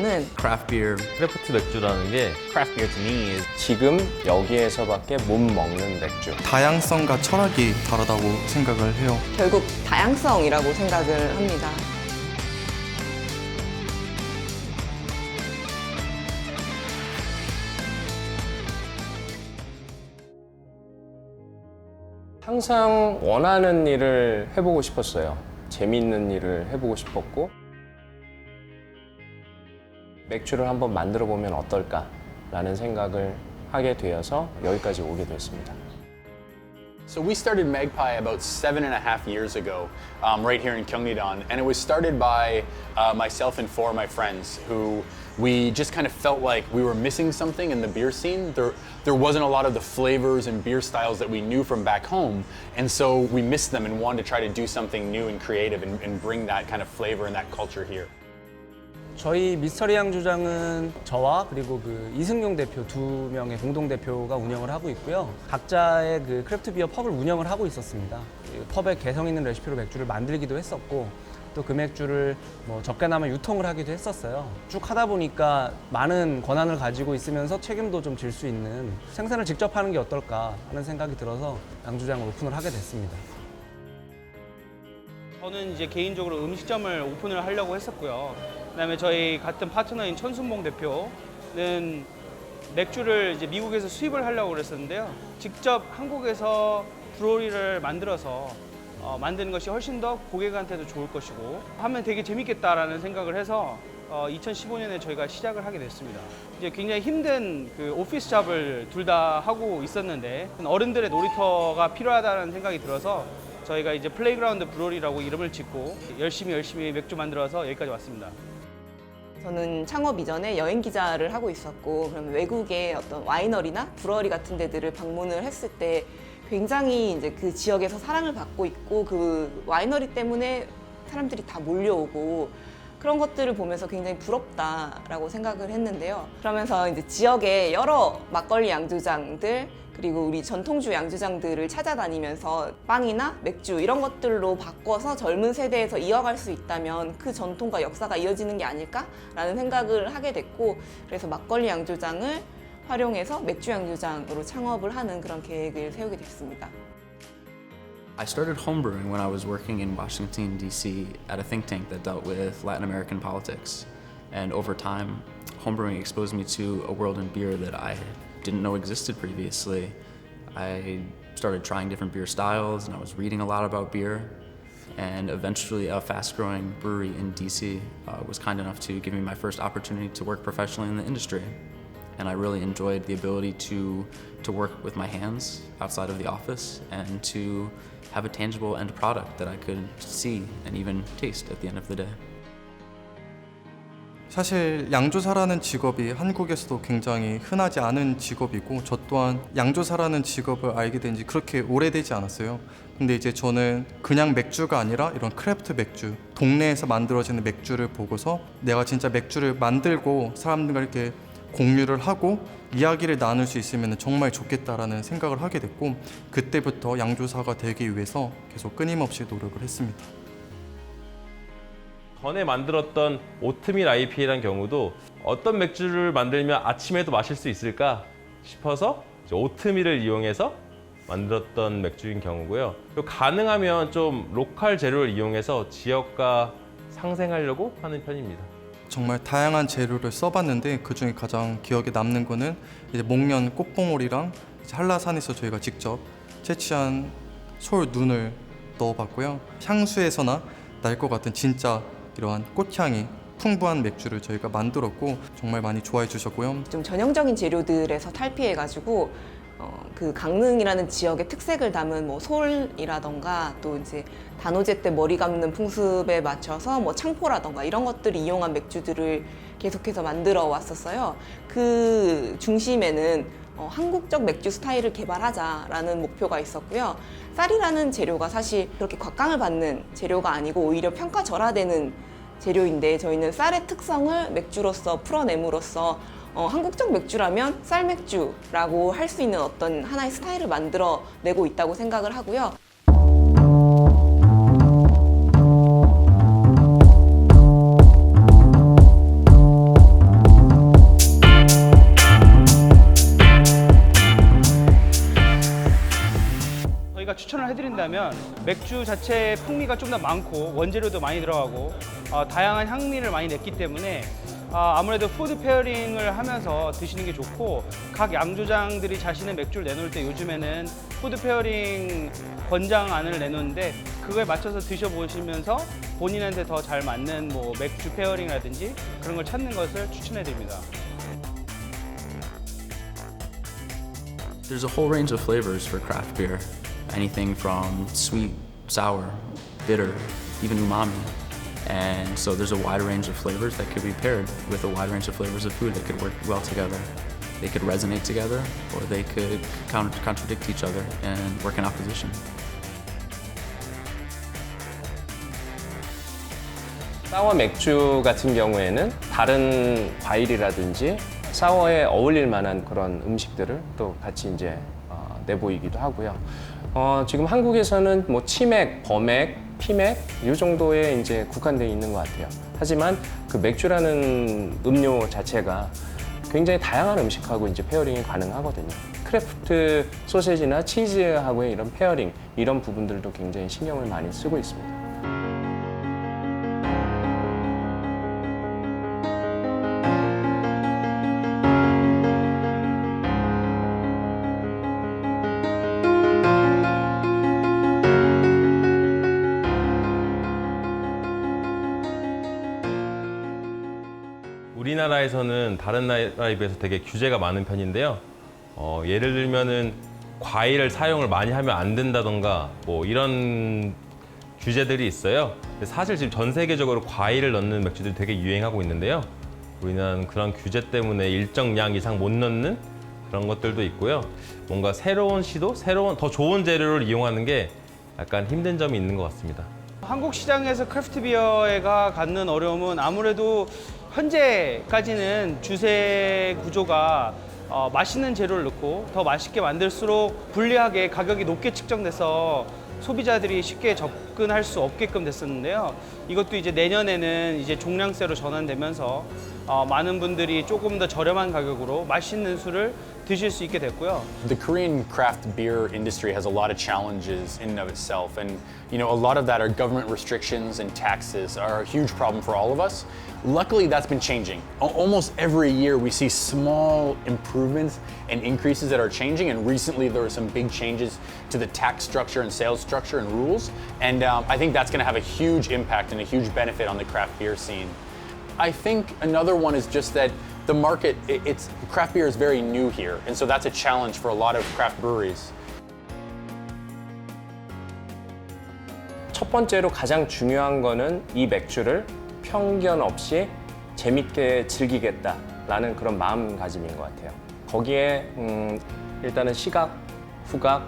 저는 craft beer 크래프트 맥주라는 게 Craft beer to me is 지금 여기에서밖에 못 먹는 맥주. 다양성과 철학이 다르다고 생각을 해요. 결국 다양성이라고 생각을 합니다. 항상 원하는 일을 해보고 싶었어요. 재미있는 일을 해보고 싶었고 맥주를 한번 만들어 보면 어떨까라는 생각을 하게 되어서 여기까지 오게 됐습니다. So we started Magpie about seven and a half years ago, um, right here in Gyeongnidan, and it was started by uh, myself and four of my friends who we just kind of felt like we were missing something in the beer scene. There, there wasn't a lot of the flavors and beer styles that we knew from back home, and so we missed them and wanted to try to do something new and creative and, and bring that kind of flavor and that culture here. 저희 미스터리 양조장은 저와 그리고 그 이승용 대표 두 명의 공동 대표가 운영을 하고 있고요. 각자의 그 크래프트 비어 펍을 운영을 하고 있었습니다. 그 펍에 개성 있는 레시피로 맥주를 만들기도 했었고 또 그 맥주를 뭐 적게나마 유통을 하기도 했었어요. 쭉 하다 보니까 많은 권한을 가지고 있으면서 책임도 좀 질 수 있는 생산을 직접 하는 게 어떨까 하는 생각이 들어서 양조장을 오픈을 하게 됐습니다. 저는 이제 개인적으로 음식점을 오픈을 하려고 했었고요. 그다음에 저희 같은 파트너인 천순봉 대표는 맥주를 이제 미국에서 수입을 하려고 그랬었는데요. 직접 한국에서 브로리를 만들어서 어, 만드는 것이 훨씬 더 고객한테도 좋을 것이고 하면 되게 재밌겠다라는 생각을 해서 어, 2015년에 저희가 시작을 하게 됐습니다. 이제 굉장히 힘든 그 오피스 잡을 둘 다 하고 있었는데 어른들의 놀이터가 필요하다는 생각이 들어서 저희가 이제 플레이그라운드 브로리라고 이름을 짓고 열심히 열심히 맥주 만들어서 여기까지 왔습니다. 저는 창업 이전에 여행 기자를 하고 있었고 그러면 외국의 어떤 와이너리나 브러리 같은 데들을 방문을 했을 때 굉장히 이제 그 지역에서 사랑을 받고 있고 그 와이너리 때문에 사람들이 다 몰려오고 그런 것들을 보면서 굉장히 부럽다라고 생각을 했는데요. 그러면서 이제 지역의 여러 막걸리 양조장들 그리고 우리 전통주 양조장들을 찾아다니면서 빵이나 맥주 이런 것들로 바꿔서 젊은 세대에서 이어갈 수 있다면 그 전통과 역사가 이어지는 게 아닐까라는 생각을 하게 됐고 그래서 막걸리 양조장을 활용해서 맥주 양조장으로 창업을 하는 그런 계획을 세우게 됐습니다. I started homebrewing when I was working in Washington, D.C. at a think tank that dealt with Latin American politics. And over time, homebrewing exposed me to a world in beer that I didn't know existed previously. I started trying different beer styles and I was reading a lot about beer. And eventually, a fast growing brewery in DC uh, was kind enough to give me my first opportunity to work professionally in the industry. And I really enjoyed the ability to, to work with my hands outside of the office and to have a tangible end product that I could see and even taste at the end of the day. 사실 양조사라는 직업이 한국에서도 굉장히 흔하지 않은 직업이고 저 또한 양조사라는 직업을 알게 된 지 그렇게 오래되지 않았어요. 근데 이제 저는 그냥 맥주가 아니라 이런 크래프트 맥주, 동네에서 만들어지는 맥주를 보고서 내가 진짜 맥주를 만들고 사람들과 이렇게 공유를 하고 이야기를 나눌 수 있으면 정말 좋겠다라는 생각을 하게 됐고 그때부터 양조사가 되기 위해서 계속 끊임없이 노력을 했습니다. 전에 만들었던 오트밀 IPA라는 경우도 어떤 맥주를 만들면 아침에도 마실 수 있을까 싶어서 오트밀을 이용해서 만들었던 맥주인 경우고요. 가능하면 좀 로컬 재료를 이용해서 지역과 상생하려고 하는 편입니다. 정말 다양한 재료를 써봤는데 그 중에 가장 기억에 남는 거는 이제 목련 꽃봉오리랑 한라산에서 저희가 직접 채취한 솔 눈을 넣어봤고요. 향수에서나 날 것 같은 진짜 이러한 꽃향이 풍부한 맥주를 저희가 만들었고 정말 많이 좋아해 주셨고요. 좀 전형적인 재료들에서 탈피해가지고 어, 그 강릉이라는 지역의 특색을 담은 뭐 솔이라던가 또 이제 단오제 때 머리 감는 풍습에 맞춰서 뭐 창포라던가 이런 것들을 이용한 맥주들을 계속해서 만들어 왔었어요. 그 중심에는 어, 한국적 맥주 스타일을 개발하자라는 목표가 있었고요. 쌀이라는 재료가 사실 그렇게 곽강을 받는 재료가 아니고 오히려 평가절하되는 재료인데 저희는 쌀의 특성을 맥주로서 풀어냄으로써 어, 한국적 맥주라면 쌀 맥주라고 할 수 있는 어떤 하나의 스타일을 만들어 내고 있다고 생각을 하고요. 추천을 해드린다면 맥주 자체의 풍미가 좀 더 많고 원재료도 많이 들어가고 어, 다양한 향미를 많이 냈기 때문에 아, 아무래도 푸드 페어링을 하면서 드시는 게 좋고 각 양조장들이 자신의 맥주를 내놓을 때 요즘에는 푸드 페어링 권장안을 내놓는데 그거에 맞춰서 드셔보시면서 본인한테 더 잘 맞는 뭐 맥주 페어링이라든지 그런 걸 찾는 것을 추천해 드립니다. There's a whole range of flavors for craft beer. Anything from sweet, sour, bitter, even umami. And so there's a wide range of flavors that could be paired with a wide range of flavors of food that could work well together. They could resonate together or they could counter- contradict each other and work in opposition. 사워 맥주 같은 경우에는 다른 과일이라든지 사워에 어울릴 만한 그런 음식들을 또 같이 이제 어, 내보이기도 하고요. 어, 지금 한국에서는 뭐 치맥, 범맥, 피맥 이 정도에 이제 국한되어 있는 것 같아요. 하지만 그 맥주라는 음료 자체가 굉장히 다양한 음식하고 이제 페어링이 가능하거든요. 크래프트 소세지나 치즈하고의 이런 페어링 이런 부분들도 굉장히 신경을 많이 쓰고 있습니다. 우리나라에서는 다른 나라에 비해서 되게 규제가 많은 편인데요. 어, 예를 들면은 과일 사용을 많이 하면 안 된다던가 뭐 이런 규제들이 있어요. 사실 지금 전 세계적으로 과일을 넣는 맥주들이 되게 유행하고 있는데요. 우리나라는 그런 규제 때문에 일정 량 이상 못 넣는 그런 것들도 있고요. 뭔가 새로운 시도, 새로운 더 좋은 재료를 이용하는 게 약간 힘든 점이 있는 것 같습니다. 한국 시장에서 크래프트 비어가 갖는 어려움은 아무래도 현재까지는 주세 구조가 어, 맛있는 재료를 넣고 더 맛있게 만들수록 불리하게 가격이 높게 측정돼서 소비자들이 쉽게 접근할 수 없게끔 됐었는데요. 이것도 이제 내년에는 이제 종량세로 전환되면서 어, 많은 분들이 조금 더 저렴한 가격으로 맛있는 술을 드실 수 있게 됐고요. The Korean craft beer industry has a lot of challenges in and of itself, and you know a lot of that are government restrictions and taxes are a huge problem for all of us. Luckily, that's been changing. Al- Almost every year, we see small improvements and increases that are changing. And recently, there were some big changes to the tax structure and sales structure and rules. And um, I think that's going to have a huge impact and a huge benefit on the craft beer scene. I think another one is just that the market, i- it's craft beer is very new here, and so that's a challenge for a lot of craft breweries. 첫 번째로 가장 중요한 거는 이 맥주를 편견 없이 재밌게 즐기겠다라는 그런 마음가짐인 것 같아요. 거기에 음, 일단은 시각, 후각,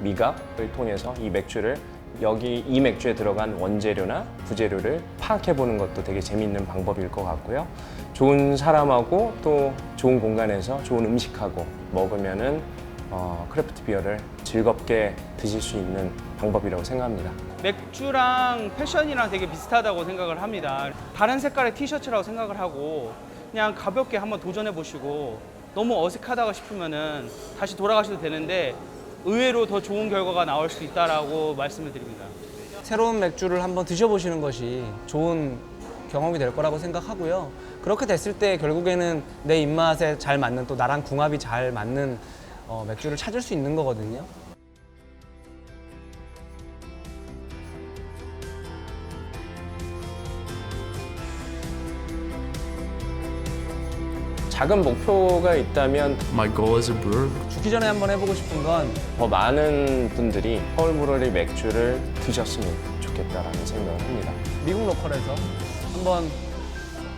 미각을 통해서 이 맥주를 여기 이 맥주에 들어간 원재료나 부재료를 파악해 보는 것도 되게 재밌는 방법일 것 같고요. 좋은 사람하고 또 좋은 공간에서 좋은 음식하고 먹으면은 어, 크래프트 비어를 즐겁게 드실 수 있는 방법이라고 생각합니다. 맥주랑 패션이랑 되게 비슷하다고 생각을 합니다. 다른 색깔의 티셔츠라고 생각을 하고 그냥 가볍게 한번 도전해 보시고 너무 어색하다고 싶으면은 다시 돌아가셔도 되는데 의외로 더 좋은 결과가 나올 수 있다라고 말씀을 드립니다. 새로운 맥주를 한번 드셔보시는 것이 좋은 경험이 될 거라고 생각하고요. 그렇게 됐을 때 결국에는 내 입맛에 잘 맞는 또 나랑 궁합이 잘 맞는 어, 맥주를 찾을 수 있는 거거든요. 작은 목표가 있다면 My goal as a brewer 죽기 전에 한번 해보고 싶은 건 더 많은 분들이 서울브러리 맥주를 드셨으면 좋겠다라는 생각을 합니다. 미국 로컬에서 한번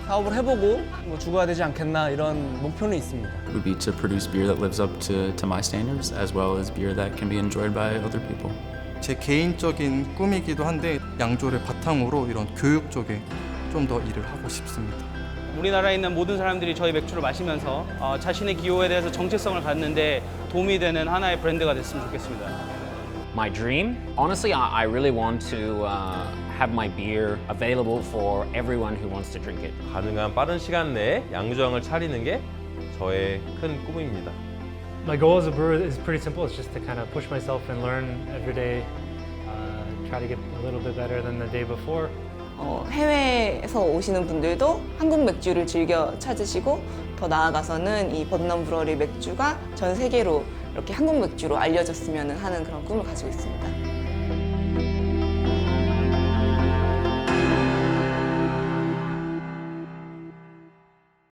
사업을 해보고 뭐 죽어야 되지 않겠나 이런 목표는 있습니다. would be to produce beer that lives up to, to my standards as well as beer that can be enjoyed by other people. 제 개인적인 꿈이기도 한데 양조를 바탕으로 이런 교육 쪽에 좀 더 일을 하고 싶습니다. 우리나라에 있는 모든 사람들이 저희 맥주를 마시면서 어, 자신의 기호에 대해서 정체성을 갖는데 도움이 되는 하나의 브랜드가 됐으면 좋겠습니다. my dream. Honestly, I, I really want to uh, have my beer available for everyone who wants to drink it. 가능한 빠른 시간 내에 양조장을 차리는 게 저의 큰 꿈입니다. my goal as a brewer is pretty simple. It's just to kind of push myself and learn every day, uh, try to get a little bit better than the day before. 어, 해외에서 오시는 분들도 한국 맥주를 즐겨 찾으시고 더 나아가서는 이 버드넘 브러리 맥주가 전 세계로 이렇게 한국 맥주로 알려졌으면 하는 그런 꿈을 가지고 있습니다.